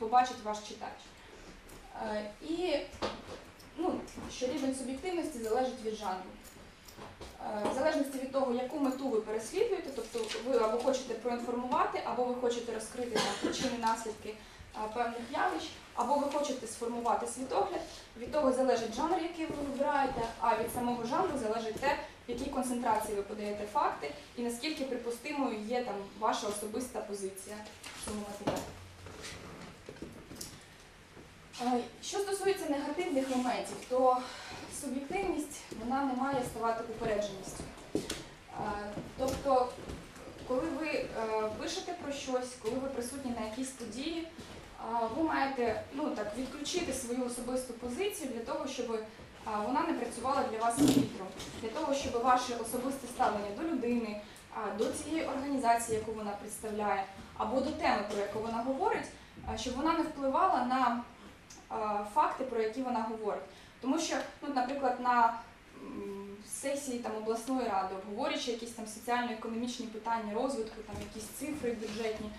побачить ваш читач. Е, І ну, що рівень суб'єктивності залежить від жанру. Е, В залежності від того, яку мету ви переслідуєте, тобто ви або хочете проінформувати, або ви хочете розкрити там, причини, наслідки е, певних явищ, або ви хочете сформувати світогляд. Від того залежить жанр, який ви вибираєте, а від самого жанру залежить те, в якій концентрації ви подаєте факти і наскільки припустимою є там ваша особиста позиція в цьому матеріалі. Е, Що стосується негативних моментів, то суб'єктивність вона не має ставати упередженістю. Е, Тобто, коли ви е, пишете про щось, коли ви присутні на якійсь події, ви маєте ну, так, відключити свою особисту позицію для того, щоб вона не працювала для вас фільтром, для того, щоб ваше особисте ставлення до людини, до цієї організації, яку вона представляє, або до теми, про яку вона говорить, щоб вона не впливала на факти, про які вона говорить. Тому що, ну, наприклад, на сесії там, обласної ради, обговорюючи якісь там соціально-економічні питання розвитку, там, якісь цифри бюджетні,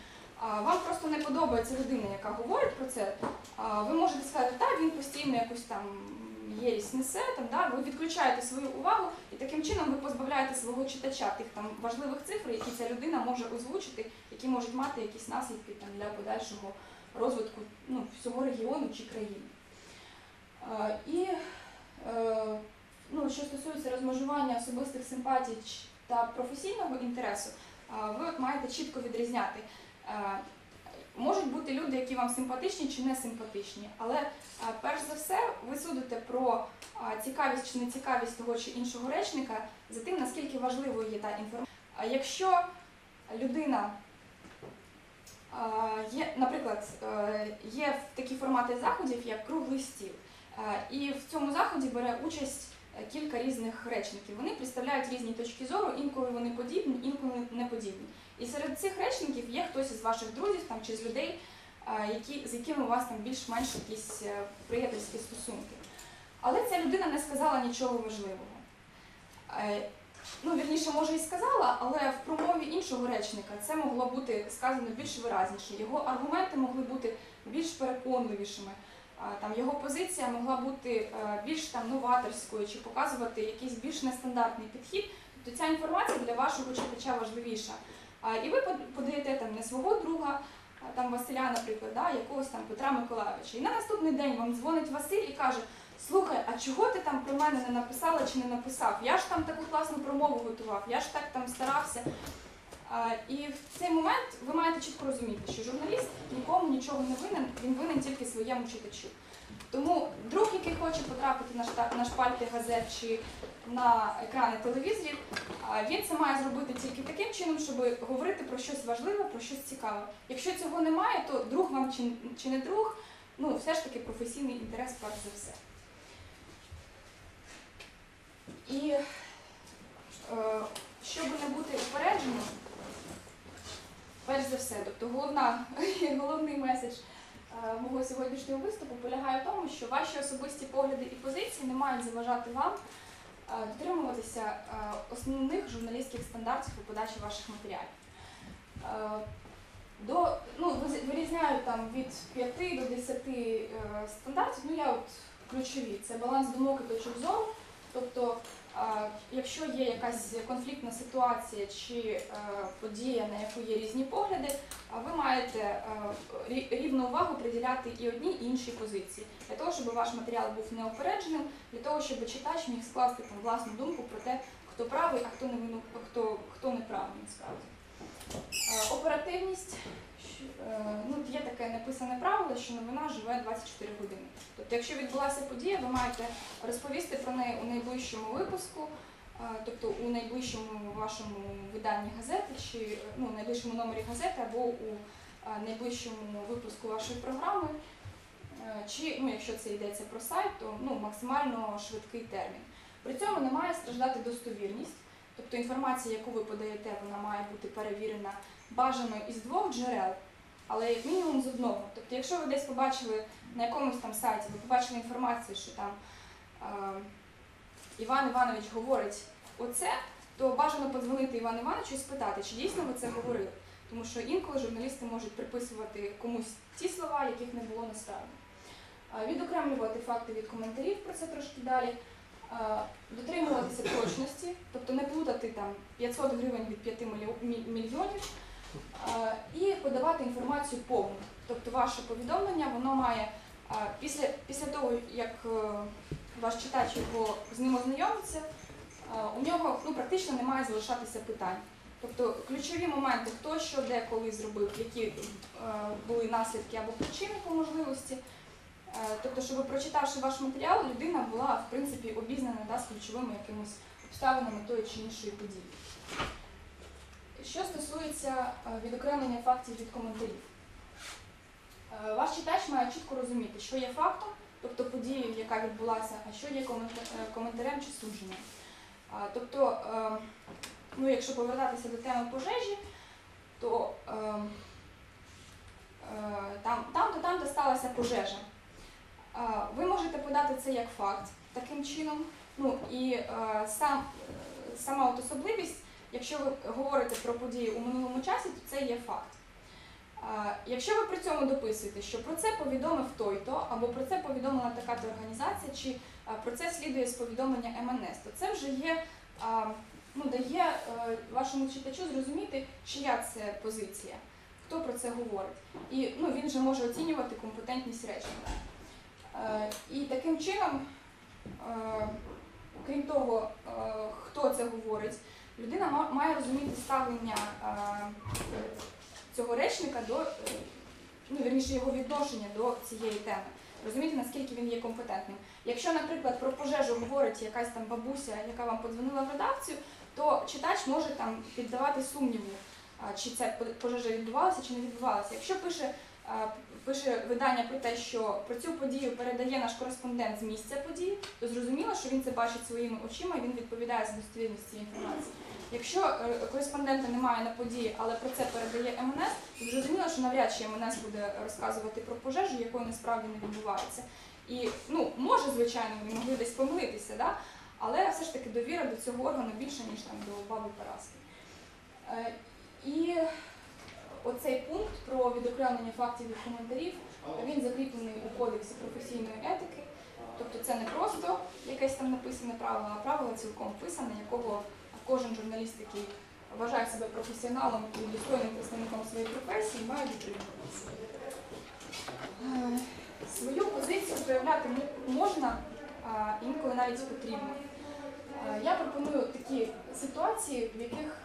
вам просто не подобається людина, яка говорить про це. Ви можете сказати, так, він постійно якусь там єрість несе, там, да, ви відключаєте свою увагу і таким чином ви позбавляєте свого читача тих там важливих цифр, які ця людина може озвучити, які можуть мати якісь наслідки там, для подальшого розвитку ну, всього регіону чи країни. І е, ну, що стосується розмежування особистих симпатій та професійного інтересу, ви маєте чітко відрізняти. Е, Можуть бути люди, які вам симпатичні чи не симпатичні, але е, перш за все ви судите про цікавість чи нецікавість того чи іншого речника за тим, наскільки важливою є та інформація. Якщо людина є, наприклад, е, є такі формати заходів, як круглий стіл. Е, І в цьому заході бере участь е, кілька різних речників. Вони представляють різні точки зору, інколи вони подібні, інколи не подібні. І серед цих речників є хтось із ваших друзів там, чи з людей, які, з якими у вас там більш-менш якісь приятельські стосунки. Але ця людина не сказала нічого важливого. Ну, вірніше, може, і сказала, але в промові іншого речника це могло бути сказано більш виразніше. Його аргументи могли бути більш переконливішими. Там його позиція могла бути е, більш там новаторською чи показувати якийсь більш нестандартний підхід. Тобто ця інформація для вашого читача важливіша. І ви подаєте там не свого друга, там Василя, наприклад, да, якогось там Петра Миколайовича. І на наступний день вам дзвонить Василь і каже: Слухай, а чого ти там про мене не написала чи не написав? Я ж там таку класну промову готував, я ж так там старався. І в цей момент ви маєте чітко розуміти, що журналіст нікому нічого не винен, він винен тільки своєму читачу. Тому друг, який хоче потрапити на шта- на шпальти газет чи на екрани телевізорів, він це має зробити тільки таким чином, щоб говорити про щось важливе, про щось цікаве. Якщо цього немає, то друг вам чи, чи не друг, ну все ж таки професійний інтерес перш за все. І е, щоб не бути упередженим, перш за все, тобто головна, головний меседж е, мого сьогоднішнього виступу полягає в тому, що ваші особисті погляди і позиції не мають заважати вам е, дотримуватися основних журналістських стандартів у подачі ваших матеріалів. До, ну, вирізняю там від 5 до 10 е, стандартів, ну я от ключові. Це баланс думок і точок зору. Тобто, якщо є якась конфліктна ситуація чи е, подія, на яку є різні погляди, ви маєте е, рівну увагу приділяти і одній, і іншій позиції, для того, щоб ваш матеріал був неупередженим, для того, щоб читач міг скласти там власну думку про те, хто правий, а хто не вину- хто, хто неправий насправді. Е, Оперативність. Е, Ну, є таке написане правило, що новина живе 24 години. Тобто, якщо відбулася подія, ви маєте розповісти про неї у найближчому випуску, е, тобто у найближчому вашому виданні газети, чи ну, у найближчому номері газети або у е, найближчому випуску вашої програми. Чи ну, якщо це йдеться про сайт, то ну, максимально швидкий термін. При цьому не має страждати достовірність. Тобто інформація, яку ви подаєте, вона має бути перевірена бажано із двох джерел, але як мінімум з одного. Тобто, якщо ви десь побачили на якомусь там сайті, ви побачили інформацію, що там е, Іван Іванович говорить оце, то бажано подзвонити Івану Івановичу і спитати, чи дійсно ви це говорили. Тому що інколи журналісти можуть приписувати комусь ті слова, яких не було насправді. Е, Відокремлювати факти від коментарів, про це трошки далі. Е, Дотримуватися точності, тобто не плутати там 500 гривень від 5 мільйо- мільйонів. Е, І подавати інформацію повну. Тобто ваше повідомлення воно має е, після, після того, як е, ваш читач його з ним ознайомиться, у нього ну, практично не має залишатися питань. Тобто ключові моменти, хто що де коли зробив, які були наслідки або причини по можливості. Тобто, щоб прочитавши ваш матеріал, людина була в принципі обізнана да, з ключовими якимись обставинами тої чи іншої події. Що стосується е, відокремлення фактів від коментарів, Е, ваш читач має чітко розуміти, що є фактом, тобто подією, яка відбулася, а що є е, коментарем чи судженням. Тобто, ну, якщо повертатися до теми пожежі, то там, там, то там, де сталася пожежа. Ви можете подати це як факт таким чином. Ну і сам, сама от особливість, якщо ви говорите про події у минулому часі, то це є факт. Якщо ви при цьому дописуєте, що про це повідомив той-то, або про це повідомила така-то організація, чи про це слідує з повідомлення МНС, то це вже є, ну, дає е, вашому читачу зрозуміти, чия це позиція, хто про це говорить. І ну, він вже може оцінювати компетентність речення. І таким чином, е, крім того, е, хто це говорить, людина ма- має розуміти ставлення цього речника до, е, ну, вірніше, його відношення до цієї теми. Розуміти, наскільки він є компетентним. Якщо, наприклад, про пожежу говорить якась там бабуся, яка вам подзвонила в редакцію, то читач може там піддавати сумніву, чи ця пожежа відбувалася, чи не відбувалася. Якщо пише, пише видання про те, що про цю подію передає наш кореспондент з місця події, то зрозуміло, що він це бачить своїми очима і він відповідає за достовірність цієї інформації. Якщо е, кореспондента немає на події, але про це передає МНС, то зрозуміло, що навряд чи МНС буде розказувати про пожежу, якої насправді не відбувається. І ну може, звичайно, вони могли десь помилитися, да? але все ж таки довіра до цього органу більше, ніж там до баби Параски. Е, І оцей пункт про відокремлення фактів від коментарів, він закріплений у кодексі професійної етики. Тобто це не просто якесь там написане правило, а правило цілком вписане, якого кожен журналіст, який вважає себе професіоналом і достойним представником своєї професії, має дотримуватися. Е, Свою позицію проявляти можна, а інколи навіть потрібно. Е, Я пропоную такі ситуації, в яких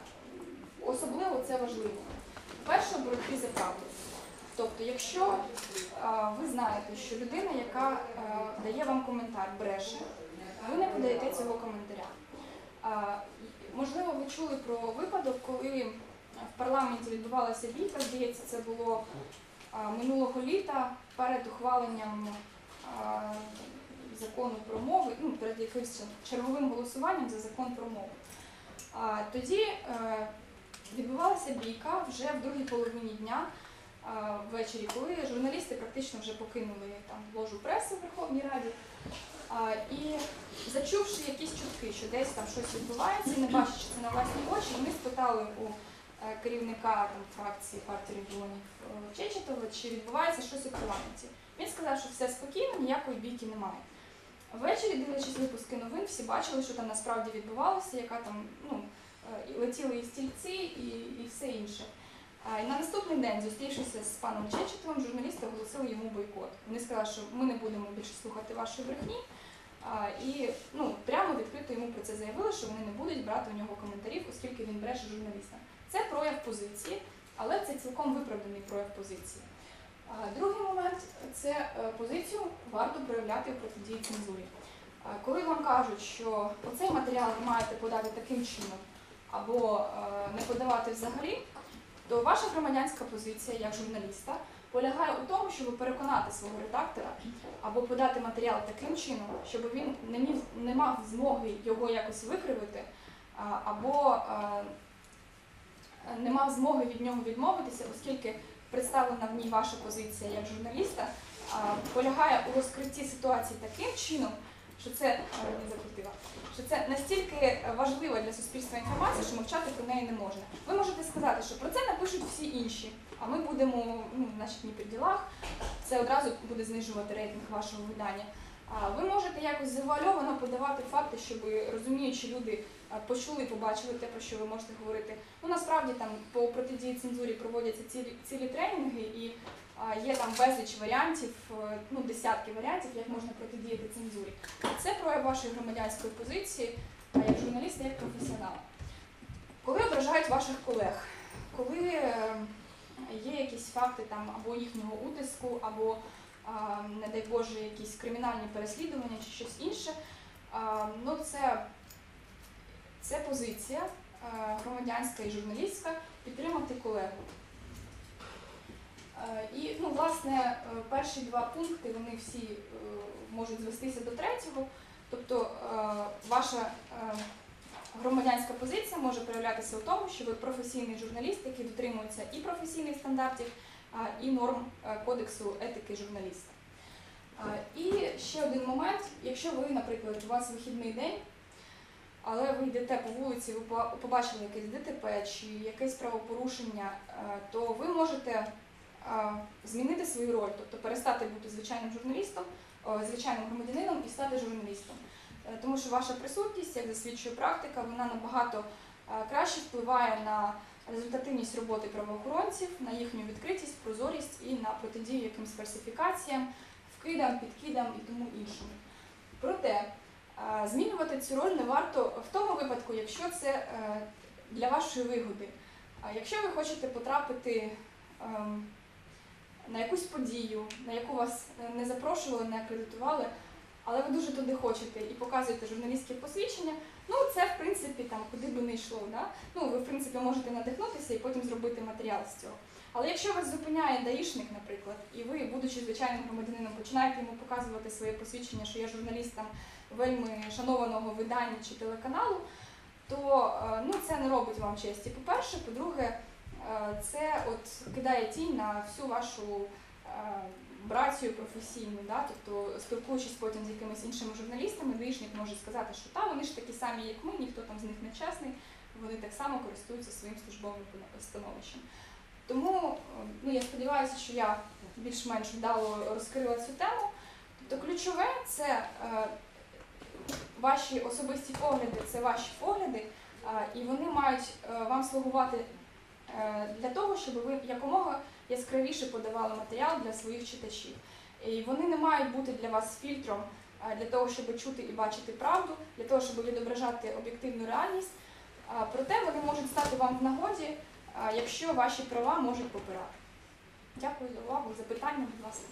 особливо це важливо. Перше, боротьбі за правду. Тобто, якщо ви знаєте, що людина, яка а, дає вам коментар, бреше, ви не подаєте цього коментаря. Чули про випадок, коли в парламенті відбувалася бійка, здається, це було минулого літа перед ухваленням закону про мови, ну, перед якимось черговим голосуванням за закон про мову. Тоді е, відбувалася бійка вже в другій половині дня ввечері, коли журналісти практично вже покинули там ложу преси в Верховній Раді. А, і зачувши якісь чутки, що десь там щось відбувається, не бачачи це на власні очі, ми спитали у е, керівника там, фракції партії регіонів е, Чечетова, чи відбувається щось у парламенті. Він сказав, що все спокійно, ніякої бійки немає. Ввечері, дивлячись випуски новин, всі бачили, що там насправді відбувалося, яка там ну, е, летіли і стільці, і, і все інше. На наступний день, зустрівшися з паном Чечетовим, журналісти оголосили йому бойкот. Вони сказали, що ми не будемо більше слухати вашої брехні. І ну, прямо відкрито йому про це заявили, що вони не будуть брати у нього коментарів, оскільки він бреше журналістам. Це прояв позиції, але це цілком виправданий прояв позиції. Другий момент це е, позицію варто проявляти у протидії цензурі. Коли вам кажуть, що оцей матеріал ви маєте подати таким чином або е, не подавати взагалі, то ваша громадянська позиція як журналіста полягає у тому, щоб переконати свого редактора або подати матеріал таким чином, щоб він не, міг, не мав змоги його якось викривити, або не мав змоги від нього відмовитися, оскільки представлена в ній ваша позиція як журналіста полягає у розкритті ситуації таким чином, що це закрутила, що це настільки важлива для суспільства інформація, що мовчати про неї не можна. Ви можете сказати, що про це напишуть всі інші, а ми будемо ну, значить, ні при ділах. Це одразу буде знижувати рейтинг вашого видання. Ви можете якось завуальовано подавати факти, щоб розуміючи люди почули і побачили те, про що ви можете говорити. Ну насправді там по протидії цензурі проводяться цілі, цілі тренінги і є там безліч варіантів, е, ну десятки варіантів, як можна протидіяти цензурі. Це прояв вашої громадянської позиції, як журналіста, як професіонала. Коли ображають ваших колег, коли е, є якісь факти там або їхнього утиску, або не дай Боже, якісь кримінальні переслідування чи щось інше. Ну, це, це позиція е, громадянська і журналістська підтримати колегу. Е, І, ну, власне, е, перші два пункти вони всі можуть звестися до третього. Тобто ваша громадянська позиція може проявлятися у тому, що ви професійний журналіст, який дотримується і професійних стандартів, і норм е, кодексу етики журналіста. І ще один момент, якщо ви, наприклад, у вас вихідний день, але ви йдете по вулиці, ви побачили якесь ДТП чи якесь правопорушення, е, то ви можете е, змінити свою роль, тобто перестати бути звичайним журналістом, звичайним громадянином і стати журналістом. Тому що ваша присутність, як засвідчує практика, вона набагато краще впливає на результативність роботи правоохоронців, на їхню відкритість, прозорість і на протидію якимсь фальсифікаціям, вкидам, підкидам і тому іншому. Проте змінювати цю роль не варто в тому випадку, якщо це е, для вашої вигоди. Якщо ви хочете потрапити ем, на якусь подію, на яку вас не запрошували, не акредитували, але ви дуже туди хочете і показуєте журналістське посвідчення, ну це в принципі там куди би не йшло. Да? Ну ви в принципі можете надихнутися і потім зробити матеріал з цього. Але якщо вас зупиняє даїшник, наприклад, і ви, будучи звичайним громадянином, починаєте йому показувати своє посвідчення, що я журналіст там вельми шанованого видання чи телеканалу, то е, ну, це не робить вам честі. По-перше, по-друге, е, це от кидає тінь на всю вашу братію професійну. Да? Тобто, спілкуючись потім з якимись іншими журналістами, даїшник може сказати, що та вони ж такі самі, як ми, ніхто там з них не чесний, вони так само користуються своїм службовим становищем. Тому е, ну, я сподіваюся, що я більш-менш вдало розкрила цю тему. Тобто ключове це е, ваші особисті погляди, це ваші погляди, е, і вони мають е, вам слугувати е, для того, щоб ви якомога яскравіше подавали матеріал для своїх читачів. І вони не мають бути для вас фільтром для того, щоб чути і бачити правду, для того, щоб відображати об'єктивну реальність. Проте вони можуть стати вам в нагоді, якщо ваші права можуть попирати. Дякую за увагу. Запитання, будь ласка.